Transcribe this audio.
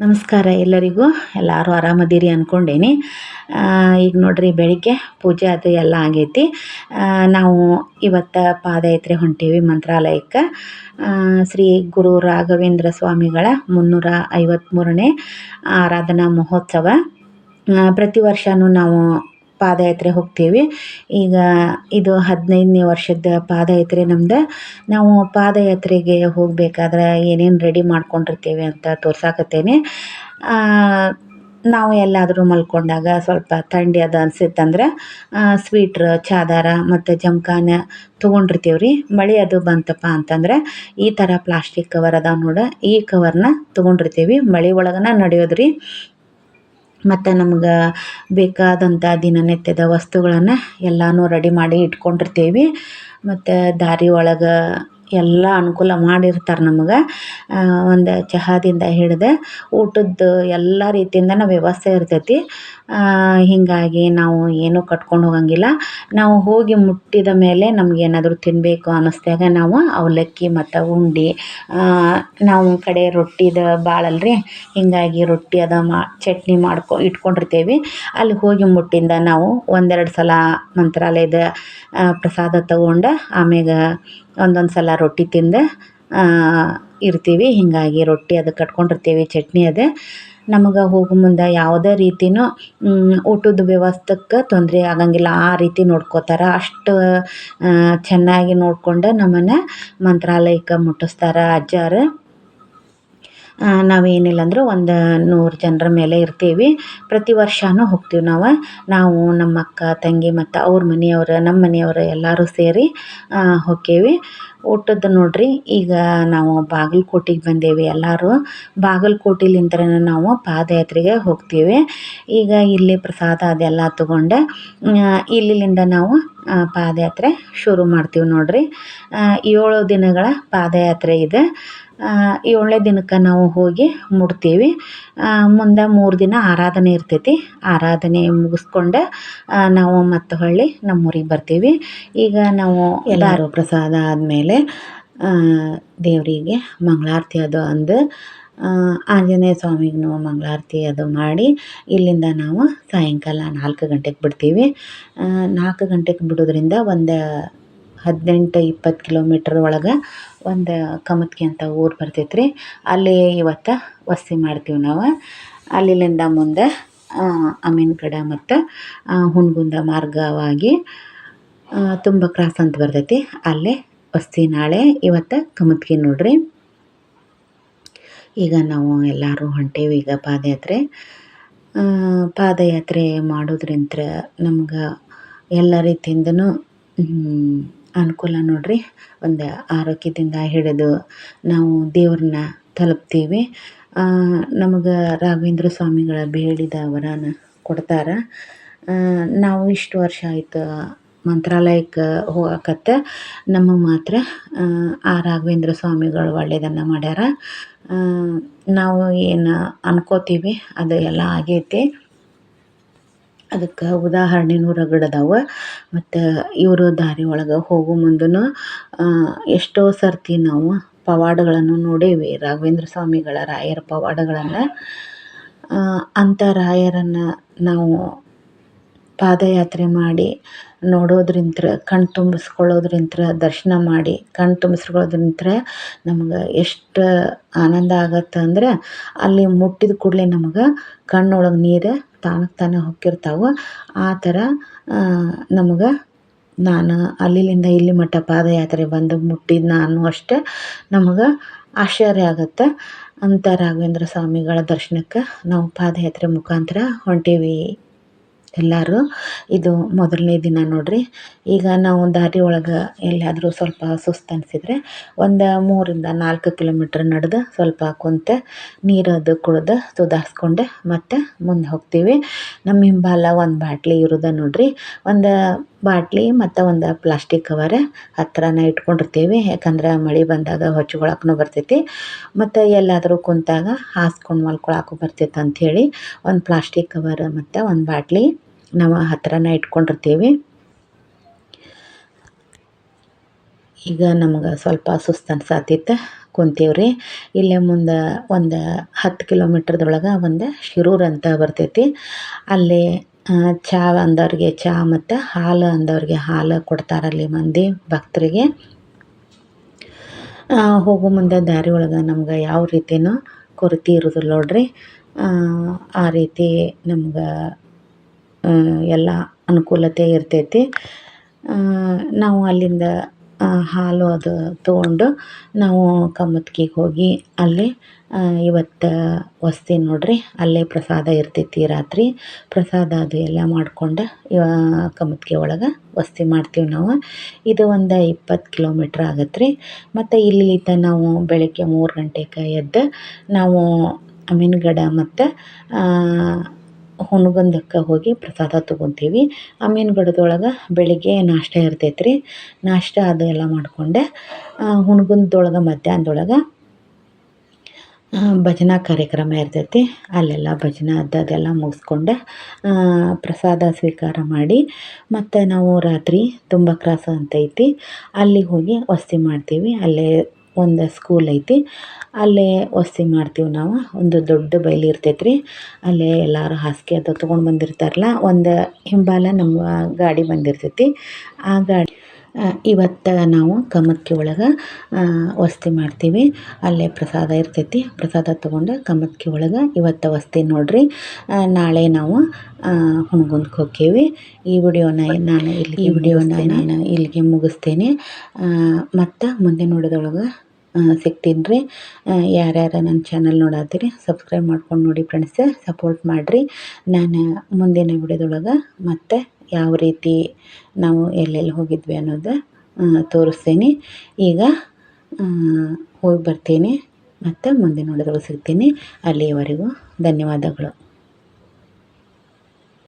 ನಮಸ್ಕಾರ ಎಲ್ಲರಿಗೂ. ಎಲ್ಲರೂ ಆರಾಮದಿರಿ ಅಂದ್ಕೊಂಡೇನಿ ಈಗ ನೋಡ್ರಿ ಬೆಳಿಗ್ಗೆ ಪೂಜೆ ಅದು ಎಲ್ಲ ಆಗೈತಿ. ನಾವು ಇವತ್ತು ಪಾದಯಾತ್ರೆ ಹೊಂಟೀವಿ ಮಂತ್ರಾಲಯಕ್ಕೆ. ಶ್ರೀ ಗುರು ರಾಘವೇಂದ್ರ ಸ್ವಾಮಿಗಳ ಮುನ್ನೂರ ಐವತ್ತ್ಮೂರನೇ ಆರಾಧನಾ ಮಹೋತ್ಸವ. ಪ್ರತಿ ವರ್ಷವೂ ನಾವು ಪಾದಯಾತ್ರೆ ಹೋಗ್ತೀವಿ. ಈಗ ಇದು ಹದಿನೈದನೇ ವರ್ಷದ ಪಾದಯಾತ್ರೆ ನಮ್ದು. ನಾವು ಪಾದಯಾತ್ರೆಗೆ ಹೋಗಬೇಕಾದ್ರೆ ಏನೇನು ರೆಡಿ ಮಾಡ್ಕೊಂಡಿರ್ತೀವಿ ಅಂತ ತೋರ್ಸಾಕತ್ತೇನೆ. ನಾವು ಎಲ್ಲಾದರೂ ಮಲ್ಕೊಂಡಾಗ ಸ್ವಲ್ಪ ಥಂಡಿ ಅದು ಅನ್ಸಿತ್ತಂದ್ರೆ ಸ್ವೀಟ್ರ್ ಚಾದಾರ ಮತ್ತು ಜಮಖಾನ ತೊಗೊಂಡಿರ್ತೀವಿ ರೀ. ಮಳೆ ಅದು ಬಂತಪ್ಪ ಅಂತಂದ್ರೆ, ಈ ಥರ ಪ್ಲಾಸ್ಟಿಕ್ ಕವರ್ ಅದಾವೆ ನೋಡಿ. ಈ ಕವರ್ನ ತೊಗೊಂಡಿರ್ತೀವಿ. ಮಳೆ ಒಳಗನ ನಡೆಯೋದು ರೀ. ಮತ್ತು ನಮ್ಗೆ ಬೇಕಾದಂಥ ದಿನನಿತ್ಯದ ವಸ್ತುಗಳನ್ನು ಎಲ್ಲನೂ ರೆಡಿ ಮಾಡಿ ಇಟ್ಕೊಂಡಿರ್ತೀವಿ. ಮತ್ತು ದಾರಿ ಒಳಗೆ ಎಲ್ಲ ಅನುಕೂಲ ಮಾಡಿರ್ತಾರೆ ನಮ್ಗೆ. ಒಂದು ಚಹಾದಿಂದ ಹಿಡ್ದು ಊಟದ್ದು ಎಲ್ಲ ರೀತಿಯಿಂದನೂ ವ್ಯವಸ್ಥೆ ಇರ್ತೈತಿ. ಹೀಗಾಗಿ ನಾವು ಏನೂ ಕಟ್ಕೊಂಡು ಹೋಗಂಗಿಲ್ಲ. ನಾವು ಹೋಗಿ ಮುಟ್ಟಿದ ಮೇಲೆ ನಮ್ಗೆ ಏನಾದರೂ ತಿನ್ನಬೇಕು ಅನ್ನಿಸ್ದಾಗ ನಾವು ಅವಲಕ್ಕಿ ಮತ್ತು ಉಂಡೆ ನಾವು ಕಡೆ ರೊಟ್ಟಿದು ಭಾಳ ಅಲ್ರಿ ಹೀಗಾಗಿ ರೊಟ್ಟಿ ಅದು ಮಾ, ಚಟ್ನಿ ಮಾಡ್ಕೊ, ಇಟ್ಕೊಂಡಿರ್ತೇವೆ. ಅಲ್ಲಿ ಹೋಗಿ ಮುಟ್ಟಿಂದ ನಾವು ಒಂದೆರಡು ಸಲ ಮಂತ್ರಾಲಯದ ಪ್ರಸಾದ ತಗೊಂಡು ಆಮ್ಯಾಗ ಒಂದೊಂದು ಸಲ ರೊಟ್ಟಿ ತಿಂದು ಇರ್ತೀವಿ. ಹೀಗಾಗಿ ರೊಟ್ಟಿ ಅದು ಕಟ್ಕೊಂಡಿರ್ತೀವಿ, ಚಟ್ನಿ ಅದು. ನಮಗೆ ಹೋಗೋ ಮುಂದೆ ಯಾವುದೇ ರೀತಿನೂ ಊಟದ ವ್ಯವಸ್ಥೆಗೆ ತೊಂದರೆ ಆಗಂಗಿಲ್ಲ. ಆ ರೀತಿ ನೋಡ್ಕೋತಾರೆ. ಅಷ್ಟು ಚೆನ್ನಾಗಿ ನೋಡ್ಕೊಂಡು ನಮ್ಮನ್ನು ಮಂತ್ರಾಲಯಕ್ಕೆ ಮುಟ್ಟಿಸ್ತಾರೆ ಅಜ್ಜಾರು. ನಾವೇನಿಲ್ಲ ಅಂದ್ರೆ ಒಂದು ನೂರು ಜನರ ಮೇಲೆ ಇರ್ತೀವಿ. ಪ್ರತಿ ವರ್ಷವೂ ಹೋಗ್ತೀವಿ ನಾವು. ನಾವು ನಮ್ಮ ಅಕ್ಕ ತಂಗಿ ಮತ್ತು ಅವ್ರ ಮನೆಯವ್ರು ನಮ್ಮ ಮನೆಯವ್ರು ಎಲ್ಲರೂ ಸೇರಿ ಹೋಕ್ಕೇವಿ. ಊಟದ್ದು ನೋಡ್ರಿ, ಈಗ ನಾವು ಬಾಗಲಕೋಟೆಗೆ ಬಂದೇವಿ ಎಲ್ಲರೂ. ಬಾಗಲಕೋಟೆಲಿಂತ್ರನೇ ನಾವು ಪಾದಯಾತ್ರೆಗೆ ಹೋಗ್ತೀವಿ. ಈಗ ಇಲ್ಲಿ ಪ್ರಸಾದ ಅದೆಲ್ಲ ತಗೊಂಡೆ ಇಲ್ಲಿಂದ ನಾವು ಪಾದಯಾತ್ರೆ ಶುರು ಮಾಡ್ತೀವಿ ನೋಡ್ರಿ. ಏಳು ದಿನಗಳ ಪಾದಯಾತ್ರೆ ಇದೆ. ಏಳನೇ ದಿನಕ್ಕೆ ನಾವು ಹೋಗಿ ಮುಟ್ತೀವಿ. ಮುಂದೆ ಮೂರು ದಿನ ಆರಾಧನೆ ಇರ್ತೈತಿ. ಆರಾಧನೆ ಮುಗಿಸ್ಕೊಂಡು ನಾವು ಮತ್ತೆ ಹೊಳ್ಳಿ ನಮ್ಮೂರಿಗೆ ಬರ್ತೀವಿ. ಈಗ ನಾವು ಎಲ್ಲರೂ ಪ್ರಸಾದ ಆದಮೇಲೆ ದೇವರಿಗೆ ಮಂಗಳಾರತಿ ಅದು ಅಂದು ಆಂಜನೇಯ ಸ್ವಾಮಿಗೂ ಮಂಗಳಾರತಿ ಅದು ಮಾಡಿ ಇಲ್ಲಿಂದ ನಾವು ಸಾಯಂಕಾಲ ನಾಲ್ಕು ಗಂಟೆಗೆ ಬಿಡ್ತೀವಿ. ನಾಲ್ಕು ಗಂಟೆಗೆ ಬಿಡೋದ್ರಿಂದ ಒಂದು ಹದಿನೆಂಟು, ಇಪ್ಪತ್ತು ಕಿಲೋಮೀಟ್ರ್ ಒಳಗೆ ಒಂದು ಕಮತ್ಕಿ ಅಂತ ಊರು ಬರ್ತೈತೆ ರೀ ಅಲ್ಲಿ ಇವತ್ತು ವಸತಿ ಮಾಡ್ತೀವಿ ನಾವು. ಅಲ್ಲಿಂದ ಮುಂದೆ ಅಮೀನ್ಗಡ ಮತ್ತು ಹುನಗುಂದ ಮಾರ್ಗವಾಗಿ ತುಂಬ ಕ್ರಾಸ್ ಅಂತ ಬರ್ತೈತಿ. ಅಲ್ಲೇ ವಸ್ತಿ ನಾಳೆ, ಇವತ್ತು ಕಮತ್ಕಿ ನೋಡ್ರಿ. ಈಗ ನಾವು ಎಲ್ಲರೂ ಹೊಂಟೇವಿ ಈಗ ಪಾದಯಾತ್ರೆ. ಪಾದಯಾತ್ರೆ ಮಾಡೋದ್ರಿಂತ ನಮ್ಗೆ ಎಲ್ಲ ರೀತಿಯಿಂದನೂ ಅನುಕೂಲ ನೋಡಿರಿ. ಒಂದು ಆರೋಗ್ಯದಿಂದ ಹಿಡಿದು ನಾವು ದೇವ್ರನ್ನ ತಲುಪ್ತೀವಿ. ನಮಗೆ ರಾಘವೇಂದ್ರ ಸ್ವಾಮಿಗಳ ಬೇಡಿದ ವರನ ಕೊಡ್ತಾರೆ. ನಾವು ಇಷ್ಟು ವರ್ಷ ಆಯಿತು ಮಂತ್ರಾಲಯಕ್ಕೆ ಹೋಗಕತ್ತ. ನಮಗೆ ಮಾತ್ರ, ಆ ರಾಘವೇಂದ್ರ ಸ್ವಾಮಿಗಳು ಒಳ್ಳೆಯದನ್ನು ಮಾಡ್ಯಾರ. ನಾವು ಏನು ಅನ್ಕೋತೀವಿ, ಅದು ಎಲ್ಲ ಆಗೈತಿ. ಅದಕ್ಕೆ ಉದಾಹರಣೆನೂ ರಗಡ್ ಅದಾವ. ಮತ್ತು ಇವರು ದಾರಿ ಒಳಗೆ ಹೋಗೋ ಮುಂದೂ ಎಷ್ಟೋ ಸರ್ತಿ ನಾವು ಪವಾಡಗಳನ್ನು ನೋಡೇವಿ. ರಾಘವೇಂದ್ರ ಸ್ವಾಮಿಗಳ ರಾಯರ ಪವಾಡಗಳನ್ನು. ಅಂಥ ರಾಯರನ್ನು ನಾವು ಪಾದಯಾತ್ರೆ ಮಾಡಿ ನೋಡೋದ್ರಿಂತ ಕಣ್ಣು ತುಂಬಿಸ್ಕೊಳ್ಳೋದ್ರಿಂತ ದರ್ಶನ ಮಾಡಿ ಕಣ್ಣು ತುಂಬಿಸ್ಕೊಳ್ಳೋದ್ರಿಂತ ನಮ್ಗೆ ಎಷ್ಟು ಆನಂದ ಆಗತ್ತೆ ಅಂದ್ರೆ ಅಲ್ಲಿ ಮುಟ್ಟಿದ ಕೂಡಲೇ ನಮ್ಗೆ ಕಣ್ಣೊಳಗೆ ನೀರು ತಾನಕ್ಕೆ ತಾನೇ ಹೊಕ್ಕಿರ್ತಾವೆ. ಆ ಥರ ನಮ್ಗೆ ನಾನು ಅಲ್ಲಿಂದ ಇಲ್ಲಿ ಮಟ್ಟ ಪಾದಯಾತ್ರೆ ಬಂದು ಮುಟ್ಟಿದ್ದು ನಾನು ಅಷ್ಟೇ ನಮ್ಗೆ ಆಶ್ಚರ್ಯ ಆಗುತ್ತೆ. ಅಂತ ರಾಘವೇಂದ್ರ ಸ್ವಾಮಿಗಳ ದರ್ಶನಕ್ಕೆ ನಾವು ಪಾದಯಾತ್ರೆ ಮುಖಾಂತರ ಹೊಂಟೀವಿ. ಎಲ್ಲರೂ. ಇದು ಮೊದಲನೇ ದಿನ ನೋಡ್ರಿ. ಈಗ ನಾವು ದಾರಿ ಒಳಗೆ ಎಲ್ಲಾದರೂ ಸ್ವಲ್ಪ ಸುಸ್ತು ಅನಿಸಿದ್ರೆ ಒಂದು ಮೂರಿಂದ ನಾಲ್ಕು ಕಿಲೋಮೀಟ್ರ್ ನಡೆದು ಸ್ವಲ್ಪ ಕುಂತೆ ನೀರು ಅದು ಕುಡ್ದು ಸುಧಾರಿಸ್ಕೊಂಡು ಮತ್ತೆ ಮುಂದೆ ಹೋಗ್ತೀವಿ. ನಮ್ಮ ಹಿಂಬಾಲ ಒಂದು ಬಾಟ್ಲಿ ಇರೋದ ನೋಡ್ರಿ. ಒಂದು ಬಾಟ್ಲಿ ಮತ್ತು ಒಂದು ಪ್ಲಾಸ್ಟಿಕ್ ಕವರ್ ಹತ್ರನ ಇಟ್ಕೊಂಡಿರ್ತೀವಿ. ಯಾಕಂದ್ರೆ ಮಳೆ ಬಂದಾಗ ಹೊಚ್ಕೊಳಕ್ಕೂ ಬರ್ತೈತಿ. ಮತ್ತು ಎಲ್ಲಾದರೂ ಕುಂತಾಗ ಹಾಸ್ಕೊಂಡು ಮಲ್ಕೊಳಕ್ಕೂ ಬರ್ತೈತೆ ಅಂಥೇಳಿ ಒಂದು ಪ್ಲಾಸ್ಟಿಕ್ ಕವರ್ ಮತ್ತು ಒಂದು ಬಾಟ್ಲಿ ನಾವು ಹತ್ರನೇ ಇಟ್ಕೊಂಡಿರ್ತೀವಿ. ಈಗ ನಮ್ಗೆ ಸ್ವಲ್ಪ ಸುಸ್ತು ಅನ್ಸಾತಿತ್ತು ಕುಂತೀವ್ರಿ. ಇಲ್ಲೇ ಮುಂದೆ ಒಂದು ಹತ್ತು ಕಿಲೋಮೀಟ್ರದೊಳಗೆ ಒಂದು ಶಿರೂರ್ ಅಂತ ಬರ್ತೈತಿ. ಅಲ್ಲಿ ಚಾ ಅಂದವ್ರಿಗೆ ಚಾ ಮತ್ತು ಹಾಲು ಅಂದವ್ರಿಗೆ ಹಾಲು ಕೊಡ್ತಾರಲ್ಲಿ ಮಂದಿ ಭಕ್ತರಿಗೆ. ಹೋಗೋ ಮುಂದೆ ದಾರಿ ಒಳಗೆ ನಮ್ಗೆ ಯಾವ ರೀತಿಯೂ ಕೊರತೆ ಇರೋದಿಲ್ಲ ನೋಡ್ರಿ. ಆ ರೀತಿ ನಮ್ಗೆ ಎಲ್ಲ ಅನುಕೂಲತೆ ಇರ್ತೈತಿ. ನಾವು ಅಲ್ಲಿಂದ ಹಾಲು ಅದು ತೊಗೊಂಡು ನಾವು ಕಮ್ಮತ್ಕಿಗೆ ಹೋಗಿ ಅಲ್ಲಿ ಇವತ್ತು ವಸ್ತಿ ನೋಡ್ರಿ, ಅಲ್ಲೇ ಪ್ರಸಾದ ಇರ್ತೈತಿ ರಾತ್ರಿ. ಪ್ರಸಾದ ಅದು ಎಲ್ಲ ಮಾಡ್ಕೊಂಡು ಕಮತ್ಕಿ ಒಳಗೆ ವಸ್ತಿ ಮಾಡ್ತೀವಿ ನಾವು. ಇದು ಒಂದು ಇಪ್ಪತ್ತು ಕಿಲೋಮೀಟ್ರ್ ಆಗತ್ತೆ ರೀ ಮತ್ತು ಇಲ್ಲಿಂದ ನಾವು ಬೆಳಗ್ಗೆ ಮೂರು ಗಂಟೆಗೆ ಎದ್ದು ನಾವು ಅಮೀನ್ಗಡ ಮತ್ತು ಹುನಗುಂದಕ್ಕೆ ಹೋಗಿ ಪ್ರಸಾದ ತೊಗೊತೀವಿ. ಅಮೀನ್ಗಢದೊಳಗೆ ಬೆಳಿಗ್ಗೆ ನಾಷ್ಟ ಇರ್ತೈತೆ ರೀ ನಾಷ್ಟ ಅದು ಎಲ್ಲ ಮಾಡಿಕೊಂಡೆ. ಹುನಗುಂದದೊಳಗೆ ಮಧ್ಯಾಹ್ನದೊಳಗೆ ಭಜನಾ ಕಾರ್ಯಕ್ರಮ ಇರ್ತೈತಿ. ಅಲ್ಲೆಲ್ಲ ಭಜನೆ ಅದು ಅದೆಲ್ಲ ಮುಗಿಸ್ಕೊಂಡು. ಪ್ರಸಾದ ಸ್ವೀಕಾರ ಮಾಡಿ, ಮತ್ತು ನಾವು ರಾತ್ರಿ ತುಂಬ ಕ್ರಾಸ ಅಂತ ಐತಿ ಅಲ್ಲಿಗೆ ಹೋಗಿ ವಸತಿ ಮಾಡ್ತೀವಿ. ಅಲ್ಲೇ ಒಂದು ಸ್ಕೂಲ್ ಐತಿ. ಅಲ್ಲೇ ವಸತಿ ಮಾಡ್ತೀವಿ ನಾವು. ಒಂದು ದೊಡ್ಡ ಬಯಲು ಇರ್ತೈತೆ ರೀ ಅಲ್ಲೇ ಎಲ್ಲರೂ ಹಾಸಿಗೆ ಅದು ತೊಗೊಂಡು ಬಂದಿರ್ತಾರಲ್ಲ ಒಂದು ಹಿಂಬಾಲ ನಮ್ಮ ಗಾಡಿ ಬಂದಿರ್ತೈತಿ. ಆ ಗಾಡಿ ಇವತ್ತು ನಾವು ಕಮಕ್ಕಿ ಒಳಗೆ ವಸತಿ ಮಾಡ್ತೀವಿ. ಅಲ್ಲೇ ಪ್ರಸಾದ ಇರ್ತೈತಿ. ಪ್ರಸಾದ ತೊಗೊಂಡು ಕಮಕ್ಕಿ ಒಳಗೆ ಇವತ್ತು ವಸ್ತಿ ನೋಡ್ರಿ. ನಾಳೆ ನಾವು ಹುನಗುಂದಕ್ಕೆ ಹೋಕ್ಕೇವಿ. ಈ ವಿಡಿಯೋನ ನಾನು ಇಲ್ಲಿ ಈ ವಿಡಿಯೋನ ನಾನು ಇಲ್ಲಿಗೆ ಮುಗಿಸ್ತೇನೆ. ಮತ್ತು ಮುಂದೆ ನೋಡೋದ್ರೊಳಗೆ ಸಿಗ್ತೀನಿ ರೀ. ಯಾರ್ಯಾರು ನನ್ನ ಚಾನಲ್ ನೋಡತ್ತೀರಿ ಸಬ್ಸ್ಕ್ರೈಬ್ ಮಾಡ್ಕೊಂಡು ನೋಡಿ ಫ್ರೆಂಡ್ಸ್ ಸಪೋರ್ಟ್ ಮಾಡಿರಿ. ನಾನು ಮುಂದಿನ ವಿಡಿಯೋದೊಳಗೆ ಮತ್ತೆ ಯಾವ ರೀತಿ ನಾವು ಎಲ್ಲೆಲ್ಲಿ ಹೋಗಿದ್ವಿ ಅನ್ನೋದು ತೋರಿಸ್ತೀನಿ. ಈಗ ಹೋಗಿ ಬರ್ತೀನಿ, ಮತ್ತು ಮುಂದಿನ ವಿಡಿಯೋದೊಳಗೆ ಸಿಗ್ತೀನಿ. ಅಲ್ಲಿಯವರೆಗೂ ಧನ್ಯವಾದಗಳು.